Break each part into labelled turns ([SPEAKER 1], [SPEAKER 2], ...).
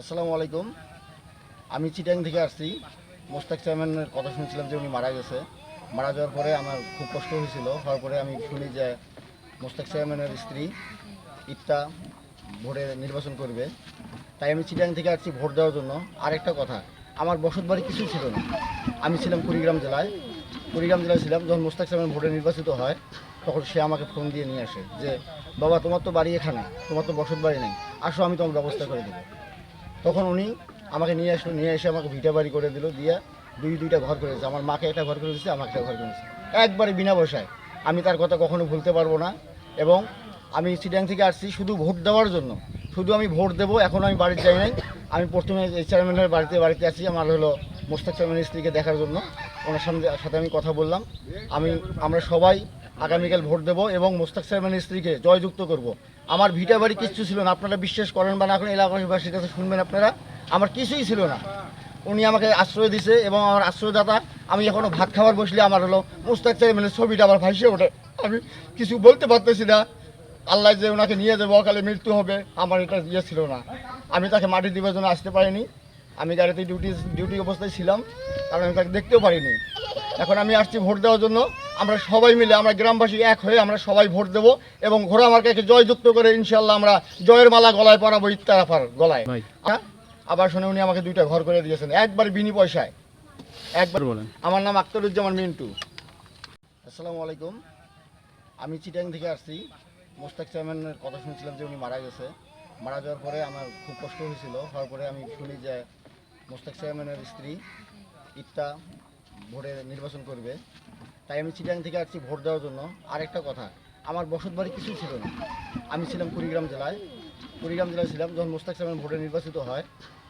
[SPEAKER 1] আসসালামু আলাইকুম। আমি চিটাং থেকে আসছি। মোস্তাক চেয়ারম্যানের কথা শুনছিলাম যে উনি মারা গেছে। মারা যাওয়ার পরে আমার খুব কষ্ট হয়েছিল। হওয়ার পরে আমি শুনি যে মোস্তাক চেয়ারম্যানের স্ত্রী ইত্তা ভোটে নির্বাচন করবে। তাই আমি চিটাং থেকে আসছি ভোট দেওয়ার জন্য। আরেকটা কথা, আমার বসত বাড়ি কিছুই ছিল না। আমি ছিলাম কুড়িগ্রাম জেলায়। কুড়িগ্রাম জেলায় ছিলাম, যখন মোস্তাক চেয়ারম্যান ভোটে নির্বাচিত হয়, তখন সে আমাকে ফোন দিয়ে নিয়ে আসে যে, বাবা, তোমার তো বাড়ি এখানে, তোমার তো বসত বাড়ি নেই। আসো, আমি তোমার ব্যবস্থা করে দেবো। তখন উনি আমাকে নিয়ে আসলো, নিয়ে এসে আমাকে ভিটা বাড়ি করে দিল, দিয়ে দুই, দুইটা ঘর করে দিয়েছে। আমার মাকে একটা ঘর করে দিয়েছে, আমাকে একটা ঘর করে দিয়েছে। একবারে বিনা পয়সায়। আমি তার কথা কখনো ভুলতে পারব না। এবং আমি চিটাং থেকে আসছি শুধু ভোট দেওয়ার জন্য। শুধু আমি ভোট দেবো, এখন আমি বাড়িতে যাই নাই। আমি প্রথমে এই চেয়ারম্যানের বাড়িতে বাড়িতে আছি। আমার হলো মোস্তাক চেয়ারম্যানের স্ত্রীকে দেখার জন্য। ওনার সামনে, সাথে আমি কথা বললাম। আমি, আমরা সবাই আগামীকাল ভোট দেবো এবং মোস্তাক চেয়ারম্যানের স্ত্রীকে জয়যুক্ত করব। আমার ভিটা বাড়ি কিচ্ছু ছিল না, আপনারা বিশ্বাস করেন বা না করেন এলাকাবাসীর কাছে শুনবেন আপনারা। আমার কিছুই ছিল না। উনি আমাকে আশ্রয় দিছে এবং আমার আশ্রয়দাতা, আমি এখনও ভাত খাবার বসলে আমার হলো মুস্তাক চেয়ারম্যানের ছবিটা আমার ভাসিয়ে ওঠে। আমি কিছু বলতে পারতেছি না। আল্লাহ যে ওনাকে নিয়ে যাব, অকালে মৃত্যু হবে, আমার এটা ইয়ে ছিল না। আমি তাকে মাটি দিবার জন্য আসতে পারিনি। আমি গাড়িতে ডিউটি ডিউটি অবস্থায় ছিলাম, কারণ আমি তাকে দেখতেও পারিনি। এখন আমি আসছি ভোট দেওয়ার জন্য। আমরা সবাই মিলে আমরা গ্রামবাসী এক হয়ে আমরা সবাই ভোট দেবো এবং ঘোড়া মার্কাকে জয়যুক্ত করে ইনশাল্লাহ আমরা জয়ের মালা গলায় পরাবো ইত্তারাফার গলায়। হ্যাঁ? আবার শুনে উনি আমাকে দুইটা ঘর করে দিয়েছেন। একবার বিনি পয়সায়। একবার
[SPEAKER 2] বলেন।
[SPEAKER 1] আমার নাম আখতারুজ্জামান মিন্টু। আসসালামু আলাইকুম। আমি চিটাং থেকে আসছি। মোস্তাক চেয়ারম্যানের কথা শুনছিলাম যে উনি মারা গেছে। মারা যাওয়ার পরে আমার খুব কষ্ট হয়েছিল। হওয়ার পরে আমি শুনি যে মোস্তাক চেয়ারম্যানের স্ত্রী ইত্তা ভোটে নির্বাচন করবে। তাই আমি চিটাং থেকে আসছি ভোট দেওয়ার জন্য। আরেকটা কথা, আমার বসত বাড়ি কিছুই ছিল না। আমি ছিলাম কুড়িগ্রাম জেলায়। কুড়িগ্রাম জেলায় ছিলাম, যখন মোস্তাক চেয়ারম্যান ভোটে নির্বাচিত হয়,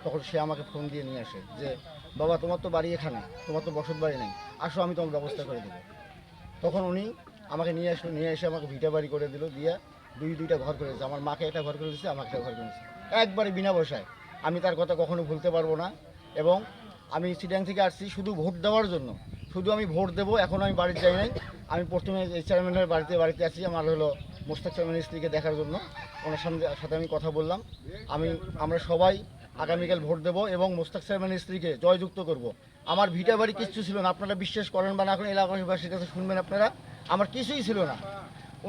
[SPEAKER 1] তখন সে আমাকে ফোন দিয়ে নিয়ে আসে যে, বাবা, তোমার তো বাড়ি এখানে, তোমার তো বসত বাড়ি নেই, আসো, আমি তোমার ব্যবস্থা করে দেবো। তখন উনি আমাকে নিয়ে আসলো নিয়ে এসে আমাকে ভিটা বাড়ি করে দিল, দিয়ে দুই, দুইটা ঘর করে দিয়েছে। আমার মাকে একটা ঘর করে দিয়েছে, আমাকে একটা ঘর করে দিয়েছে। একবারে বিনা পয়সায়। আমি তার কথা কখনো ভুলতে পারব না, এবং আমি চিটাং থেকে আসছি শুধু ভোট দেওয়ার জন্য। শুধু আমি ভোট দেবো, এখন আমি বাড়িতে যাই নাই। আমি প্রথমে চেয়ারম্যানের বাড়িতে বাড়িতে আছি আমার হলো মোস্তাক চেয়ারম্যানের স্ত্রীকে দেখার জন্য। ওনার সামনে, সাথে আমি কথা বললাম। আমি, আমরা সবাই আগামীকাল ভোট দেবো এবং মোস্তাক চেয়ারম্যানের স্ত্রীকে জয়যুক্ত করব। আমার ভিটা বাড়ি কিচ্ছু ছিল না, আপনারা বিশ্বাস করেন বা না করেন এলাকাবাসীর কাছে শুনবেন আপনারা, আমার কিছুই ছিল না।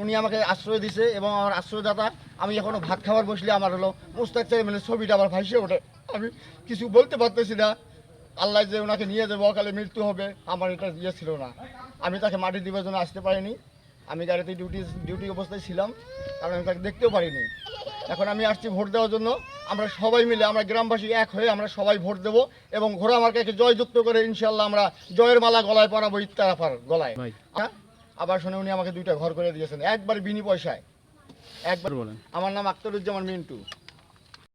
[SPEAKER 1] উনি আমাকে আশ্রয় দিছে এবং আমার আশ্রয়দাতা, আমি এখনও ভাত খাবার বসলে আমার হলো মোস্তাক চেয়ারম্যানের ছবিটা আমার ভাসিয়ে ওঠে। আমি কিছু বলতে পারতেছি না। আল্লাহ যে ওনাকে নিয়ে যাব অকালে মৃত্যু হবে আমার এটা ইয়ে ছিল না। আমি তাকে মাটি দিবার জন্য আসতে পারিনি। আমি গাড়িতে ডিউটি ডিউটি অবস্থায় ছিলাম কারণ আমি তাকে দেখতেও পারিনি। এখন আমি আসছি ভোট দেওয়ার জন্য। আমরা সবাই মিলে আমরা গ্রামবাসী এক হয়ে আমরা সবাই ভোট দেবো এবং ঘোড়া মার্কাকে জয়যুক্ত করে ইনশাল্লাহ আমরা জয়ের মালা গলায় পরাবো ইত্তারাফার গলায়। হ্যাঁ? আবার শুনে উনি আমাকে দুইটা ঘর করে দিয়েছেন একবার বিনি পয়সায়। একবার
[SPEAKER 2] বলেন।
[SPEAKER 1] আমার নাম আখতারুজ্জামান মিন্টু।